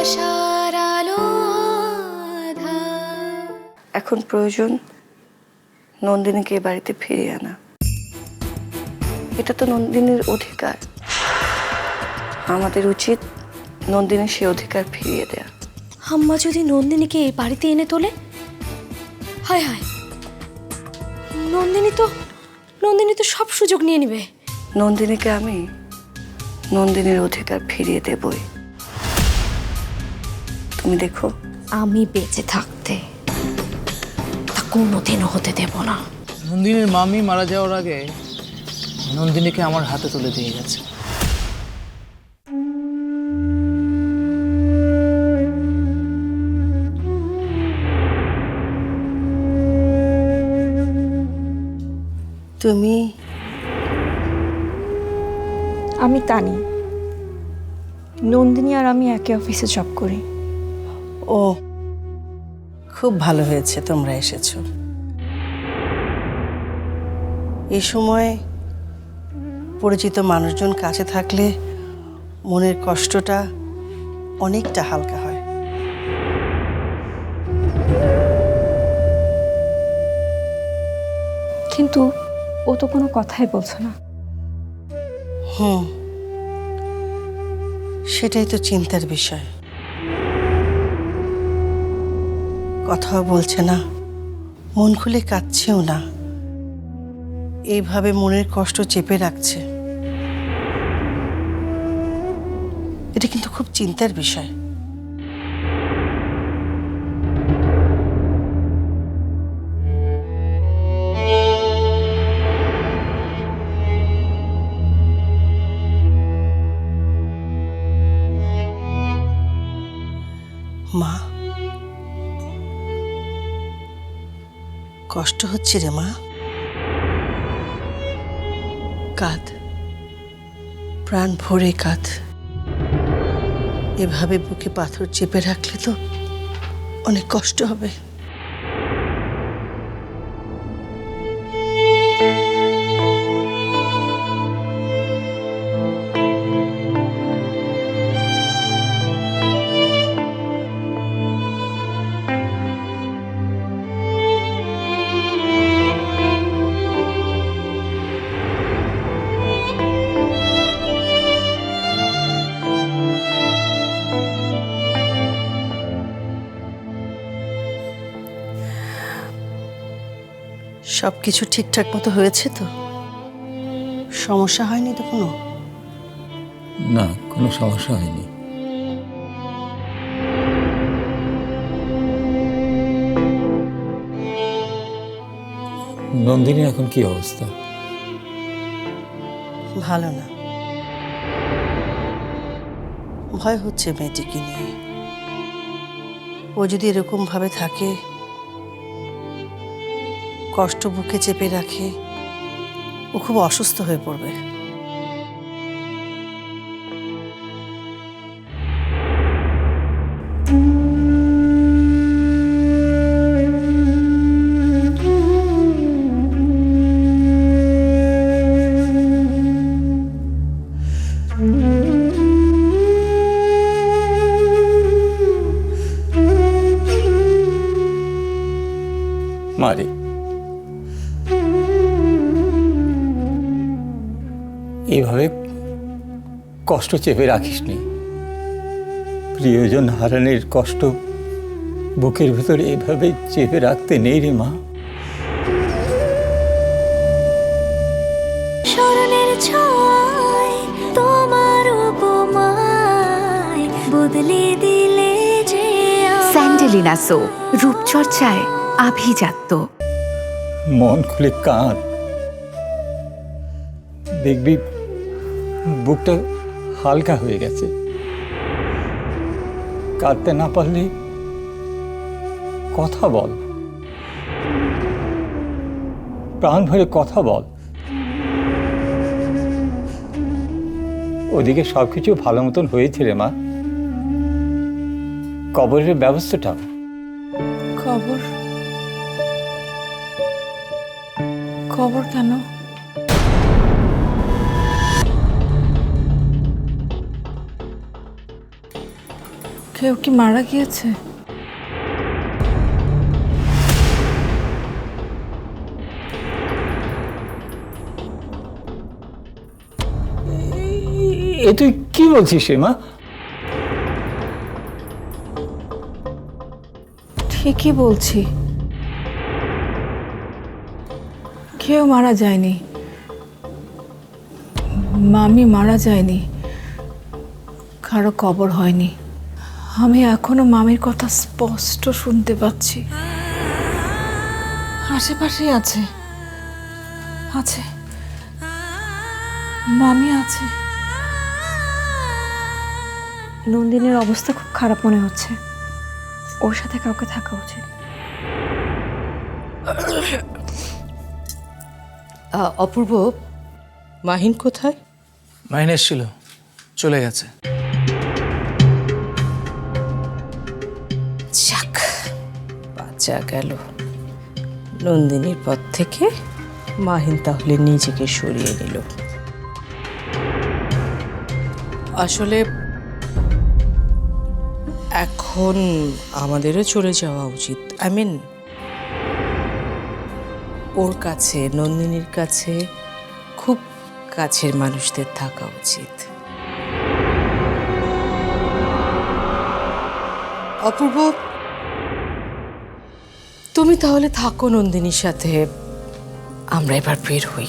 আশার আলো এখন প্রয়োজন নন্দিনীকে এ বাড়িতে ফিরিয়ে আনা। এটা তো নন্দিনীর অধিকার। আমাদের উচিত নন্দিনীর সে অধিকার ফিরিয়ে দেয়া। হাম্মা যদি নন্দিনীকে এই বাড়িতে এনে তোলে? হায় হায়। নন্দিনী তো নন্দিনী তো সব সুযোগ নিয়ে নিবে। নন্দিনীকে আমি নন্দিনীর অধিকার ফিরিয়ে দেবই। তুমি দেখো। আমি বেঁচে থাকতে তা কোনোদিনও হতে দেব না। নন্দিনীর মামি মারা যাওয়ার আগে নন্দিনীকে আমার হাতে তুলে দিয়ে গেছে। তুমি? আমি তানি। নন্দিনী আর আমি একে অফিসে জব করি। ও খুব ভালো হয়েছে তোমরা এসেছ। এই সময় পরিচিত মানুষজন কাছে থাকলে মনের কষ্টটা অনেকটা হালকা হয়। কিন্তু ও তো কোনো কথাই বলছে না। হুম সেটাই তো চিন্তার বিষয়। কথাও বলছে না। মন খুলে কাঁদছেও না। এইভাবে মনের কষ্ট চেপে রাখছে। এটা কিন্তু খুব চিন্তার বিষয়। কষ্ট হচ্ছে রে মা। কাঁদ। প্রাণ ভরে কাঁদ। এভাবে বুকে পাথর চেপে রাখলে তো অনেক কষ্ট হবে। সব কিছু ঠিকঠাক মতো হয়েছে তো? সমস্যা হয়নি তো কোনো? না কোনো সমস্যা হয়নি। নন্দিনী এখন কি অবস্থা? ভালো না। ভয় হচ্ছে মেয়েটিকে নিয়ে। ও যদি এরকম ভাবে থাকে কষ্ট বুকে চেপে রাখে। ও খুব অসুস্থ হয়ে পড়বে। কষ্ট চেপে রাখিস নি প্রিয়জন হারানের কষ্ট বুকের ভেতর এভাবে চেপে রাখতে নেই রে মা। স্মরণের ছয় তোমার উপমায় বদলে দিলে যে স্যান্ডেলিনা সো রূপচর্চায় আভিজাত্য। মন খুলে কাঁদ। দেখবি বুকটা হালকা হয়ে গেছে। কাঁদতে না পারলে কথা বল। প্রাণ ভরে কথা বল। ওদিকে সব কিছু ভালো মতন হয়েছে রে মা। কবরের ব্যবস্থাটা। খবর খবর কেন? কেউ কি মারা গিয়েছে? এ তুই কি বলছিস মা ঠিকই বলছি। কেউ মারা যায়নি। মামি মারা যায়নি। কারও কবর হয়নি। আমি এখনও মামির কথা স্পষ্ট শুনতে পাচ্ছি। আশেপাশেই আছে। আছে। মামি আছে। নন্দিনীর অবস্থা খুব খারাপ মনে হচ্ছে। ওর সাথে কাউকে থাকা উচিত। অপূর্ব মাহিন কোথায়? মাইনে এসেছিল। চলে গেছে। বাঁচা গেল নন্দিনীর পর থেকে মাহিন তাহলে নিজেকে সরিয়ে নিল। আসলে এখন আমাদেরও চলে যাওয়া উচিত। আই মিন ওর কাছে, নন্দিনীর কাছে, খুব কাছের মানুষদের থাকা উচিত। অপূর্ব তুমি তাহলে থাকো নন্দিনীর সাথে। আমরা এবার বের হই।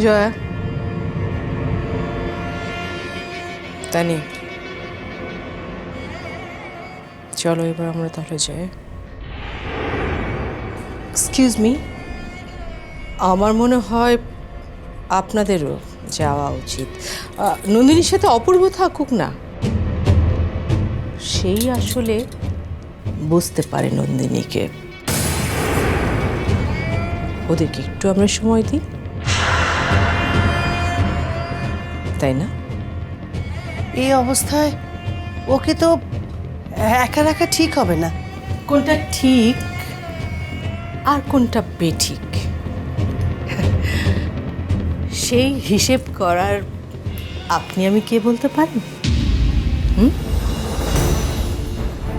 জয়া। তানি। চলো এবার আমরা তাহলে যাই। এক্সকিউজ মি আমার মনে হয় আপনাদেরও যাওয়া উচিত। নন্দিনীর সাথে অপূর্ব থাকুক না। সেই আসলে বুঝতে পারে নন্দিনীকে। ওদেরকে একটু আমরা সময় দিই। তাই না? এই অবস্থায় ওকে তো একা রাখা ঠিক হবে না। কোনটা ঠিক আর কোনটা বেঠিক? সেই হিসেব করার আপনি আমি কে বলতে পারেন? হুম?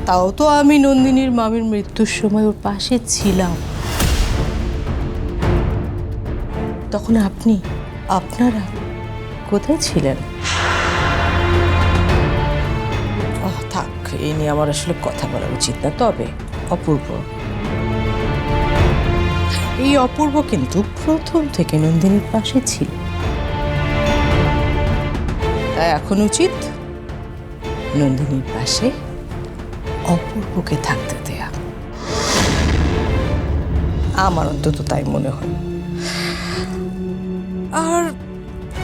তাও তো আমি নন্দিনীর মামির মৃত্যুর সময় ওর পাশে ছিলাম। তখন আপনি, আপনারা কোথায় ছিলেন? থাক এই নিয়ে আমার আসলে কথা বলা উচিত না। তবে অপূর্ব। এই অপূর্ব কিন্তু প্রথম থেকে নন্দিনীর পাশে ছিল। তাই এখন উচিত নন্দিনীর পাশে অপূর্বকে থাকতে দেয়া। আমার অন্তত তাই মনে হয়। আর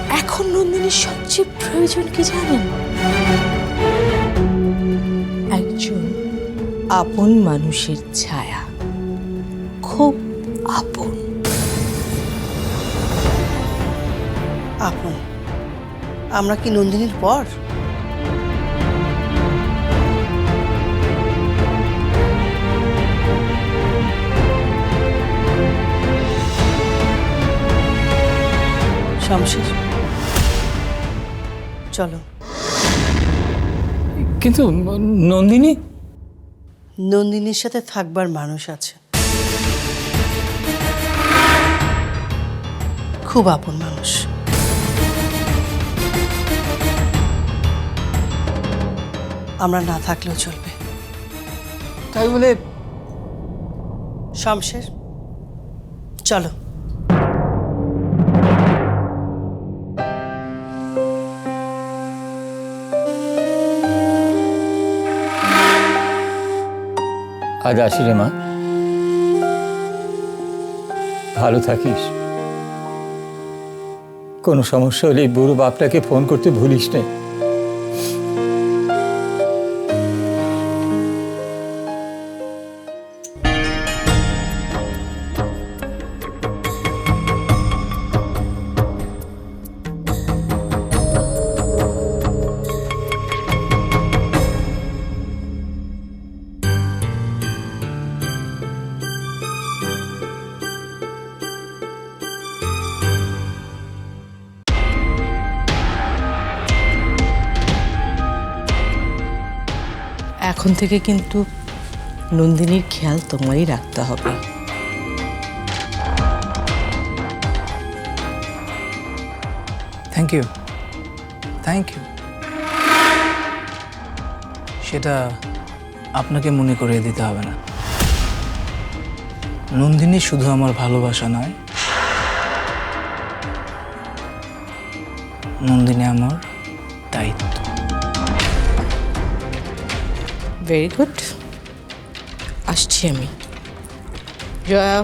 এখন নন্দিনীর সবচেয়ে প্রয়োজন কি জানেন? একজন আপন মানুষের ছায়া। খুব আপন। আপন? আমরা কি নন্দিনীর পর? শামশের চলো। কিন্তু নন্দিনী? নন্দিনীর সাথে থাকবার মানুষ আছে। খুব আপন মানুষ। আমরা না থাকলেও চলবে। তাই বলে শামশের চলো। আজ আসি রে মা। ভালো থাকিস। কোনো সমস্যা হলে বুড়ো বাপটাকে ফোন করতে ভুলিস নে। এখন থেকে কিন্তু নন্দিনীর খেয়াল তোমারই রাখতে হবে। থ্যাংক ইউ থ্যাংক ইউ সেটা আপনাকে মনে করিয়ে দিতে হবে না। নন্দিনী শুধু আমার ভালোবাসা নয়, নন্দিনী আমার দায়িত্ব। ভেরি গুড আসছি আমি। জয়া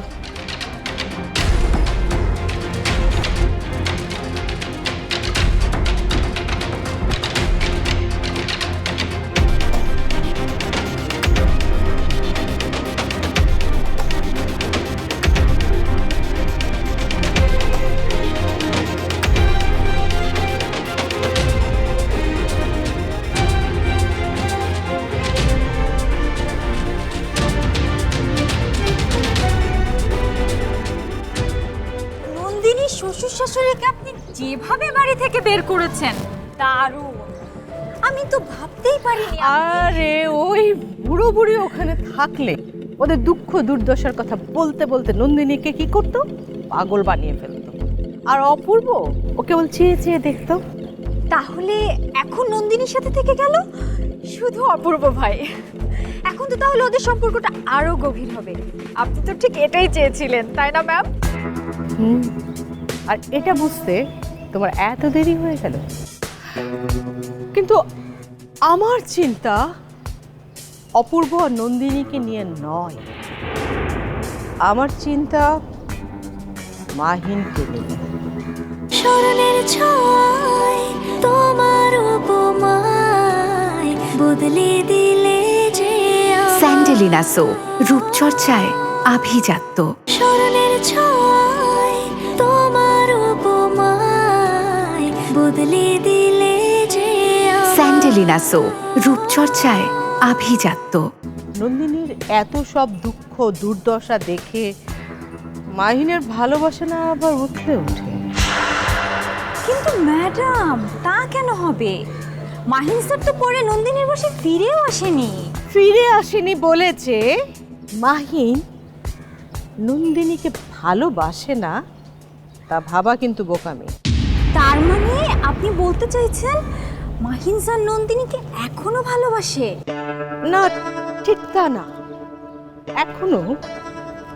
করেছেন। দারুণ। আমি তো ভাবতেই পারিনি আরে ওই বুড়ো বুড়ি ওখানে থাকলে ওদের দুঃখ দুর্দশার কথা বলতে বলতে নন্দিনীকে কি করতো? পাগল বানিয়ে ফেলতো। আর অপূর্ব ও কেবল চেয়ে চেয়ে দেখতো। তাহলে এখন নন্দিনীর সাথে থেকে গেল? শুধু অপূর্ব ভাই। এখন তো তাহলে ওদের সম্পর্কটা আরও গভীর হবে। আপনি তো ঠিক এটাই চেয়েছিলেন তাই না ম্যাম? হুম। আর এটা বুঝতে তোমার এত দেরি হয়ে গেল। কিন্তু আমার চিন্তা অপূর্ব আর নন্দিনীকে নিয়ে নয়। আমার চিন্তা মাহিনকে নিয়ে। স্মরণের ছয় তোমার উপমায় বদলে দিলে যে। স্যান্ডেলিনা সো রূপচর্চায় আভিজাত্য। স্মরণের ছয় বদলে দিলে যে স্যান্ডেলিনা সো রূপচর্চায় আভিজাত্য। নন্দিনীর এত সব দুঃখ দুর্দশা দেখে মাহিনের ভালোবাসা না আবার উঠলে ওঠে কিন্তু ম্যাডাম তা কেন হবে? মাহিন স্যার তো পরে নন্দিনীর বসে ফিরেও আসেনি। ফিরে আসেনি বলেছে। মাহিন নন্দিনীকে ভালোবাসে না তা ভাবা কিন্তু বোকামি। তার মানে আপনি বলতে চাইছেন মাহিন নন্দিনীকে এখনও ভালোবাসে? না, ঠিক তা না। এখনও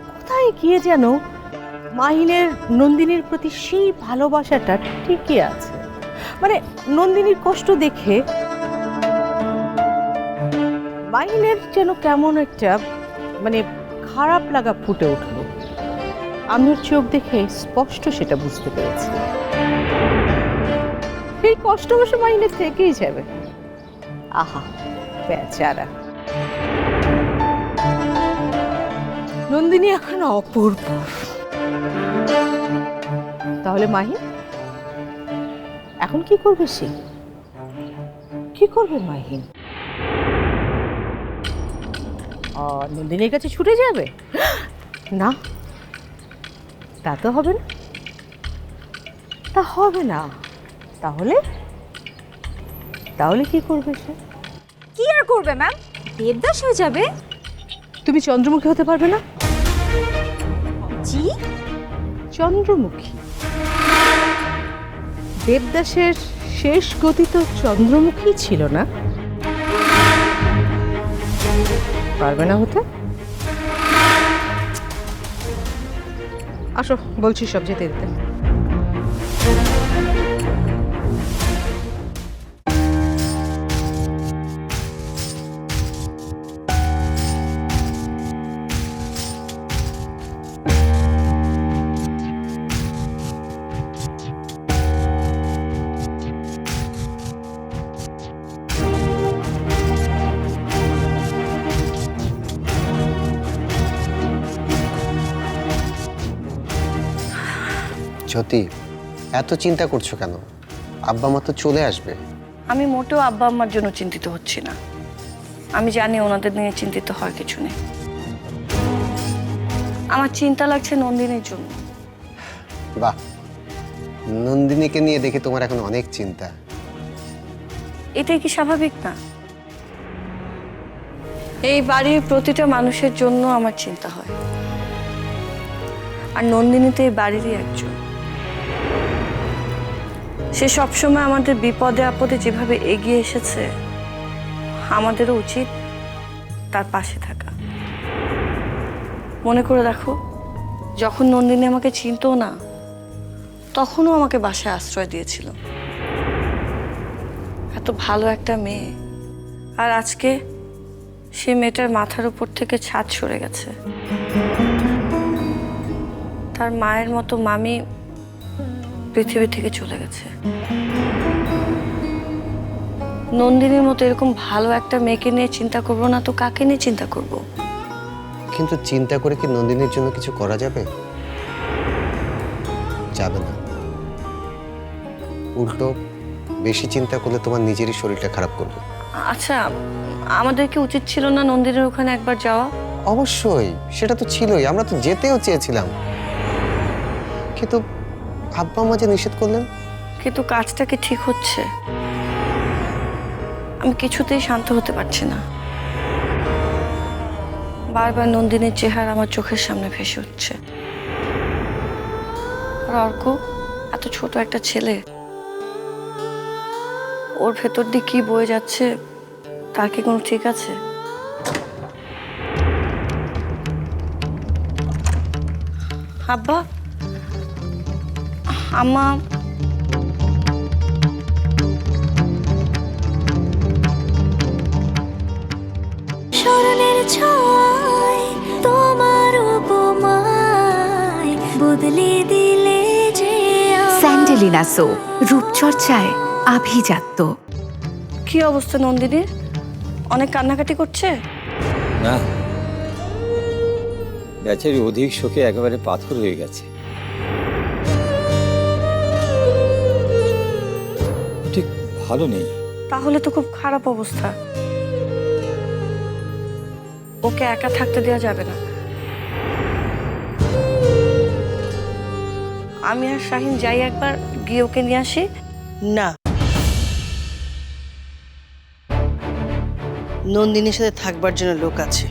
কোথায় গিয়ে যেন মাহিনের, নন্দিনীর প্রতি সেই ভালোবাসাটা ঠিকই আছে। মানে নন্দিনীর কষ্ট দেখে মাহিনের যেন কেমন একটা মানে খারাপ লাগা ফুটে উঠল। আমি ওর চোখ দেখে স্পষ্ট সেটা বুঝতে পেরেছি। এই কষ্ট অবশ্য মাহিনের থেকেই যাবে। আহা, বেচারা। নন্দিনী এখন অপূর্ব। তাহলে মাহি এখন কি করবে সে? কি করবে মাহিন নন্দিনীর কাছে ছুটে যাবে? না তা তো হবে না। তা হবে না। তাহলে? তাহলে কি করবে সে? কি আর করবে ম্যাম দেবদাস হয়ে যাবে? তুমি চন্দ্রমুখী হতে পারবে না। জি? চন্দ্রমুখী। দেবদাসের শেষ গতি তো চন্দ্রমুখী ছিল না। পারবে না হতে? আসো বলছি সব যেতে দিতে। এত চিন্তা করছ কেন? আব্বা মা তো চলে আসবে। আমি মোটেও আব্বা আম্মার জন্য চিন্তিত হচ্ছি না। আমি জানি ওনাদের নিয়ে চিন্তিত হওয়ার কিছু নেই। আমার চিন্তা লাগছে নন্দিনীর জন্য। বাহ। নন্দিনীকে নিয়ে দেখে তোমার এখন অনেক চিন্তা। এটাই কি স্বাভাবিক না? এই বাড়ির প্রতিটা মানুষের জন্য আমার চিন্তা হয়। আর নন্দিনী তো এই বাড়িরই একজন। সে সবসময় আমাদের বিপদে আপদে যেভাবে এগিয়ে এসেছে, আমাদেরও উচিত তার পাশে থাকা। মনে করে দেখো, যখন নন্দিনী আমাকে চিনতো না, তখনও আমাকে বাসায় আশ্রয় দিয়েছিল। এত ভালো একটা মেয়ে। আর আজকে সে মেয়েটার মাথার উপর থেকে ছাদ সরে গেছে। তার মায়ের মতো মামি পৃথিবী থেকে চলে গেছে। নন্দিনীর মতো এরকম ভালো একটা মেয়েকে নিয়ে চিন্তা করব না তো কাকে নিয়ে চিন্তা করব। কিন্তু চিন্তা করে কি নন্দিনীর জন্য কিছু করা যাবে? যাবে না। উল্টো বেশি চিন্তা করলে তোমার নিজেরই শরীরটা খারাপ করবে। আচ্ছা আমাদের কি উচিত ছিল না নন্দিনীর ওখানে একবার যাওয়া? অবশ্যই সেটা তো ছিলই আমরা তো যেতেও চেয়েছিলাম। কিন্তু আব্বা মা যে নিষেধ করলেন? কিন্তু কাজটা কি ঠিক হচ্ছে? আমি কিছুতেই শান্ত হতে পারছি না। বারবার নন্দিনীর চেহারা আমার চোখের সামনে ভেসে উঠছে। অর্ক, এত ছোট একটা ছেলে, ওর ভেতর দিয়ে কি বয়ে যাচ্ছে তার কি কোনো ঠিক আছে? আব্বা? আম্মা। স্মরণের ছয় তোমার উপমায় বদলে দিলে যে স্যান্ডেলিনা সো রূপচর্চায় আভিজাত্য। কি অবস্থা নন্দিনীর অনেক কান্নাকাটি করছে? না। বেচারি অধিক শোকে একেবারে পাথর হয়ে গেছে। ভালো নেই। তাহলে তো খুব খারাপ অবস্থা। ওকে একা থাকতে দেওয়া যাবে না। আমি আর শাহিন যাই একবার গিয়ে ওকে নিয়ে আসি? না। নন্দিনীর সাথে থাকবার জন্য লোক আছে।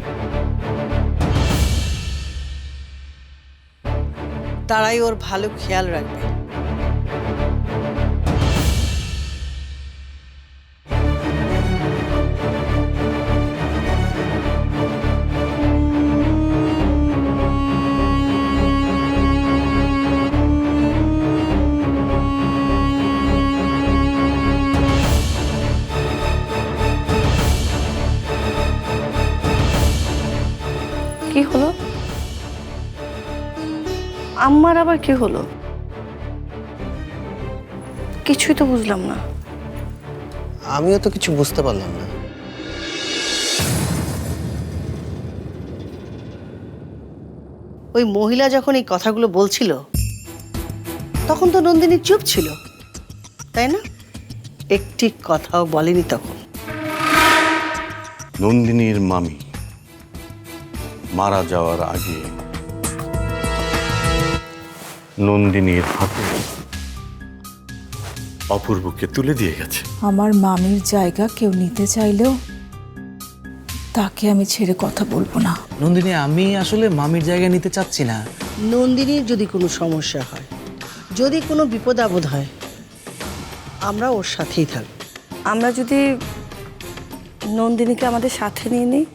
তারাই ওর ভালো খেয়াল রাখবে। আম্মার আবার কি হলো? কিছুই তো বুঝলাম না। আমিও তো কিছু বুঝতে পারলাম না। ওই মহিলা যখন এই কথাগুলো বলছিল তখন তো নন্দিনী চুপ ছিল তাই না? একটি কথাও বলেনি তখন। নন্দিনীর মামি মারা যাওয়ার আগে নন্দিনীর হাতে অপূর্বকে তুলে দিয়ে গেছে। আমার মামির জায়গা কেউ নিতে চাইলেও তাকে আমি ছেড়ে কথা বলব না। নন্দিনী আমি আসলে মামির জায়গা নিতে চাচ্ছি না। নন্দিনীর যদি কোনো সমস্যা হয় যদি কোনো বিপদ আপদ হয় আমরা ওর সাথেই থাকব। আমরা যদি নন্দিনীকে আমাদের সাথে নিয়ে নিই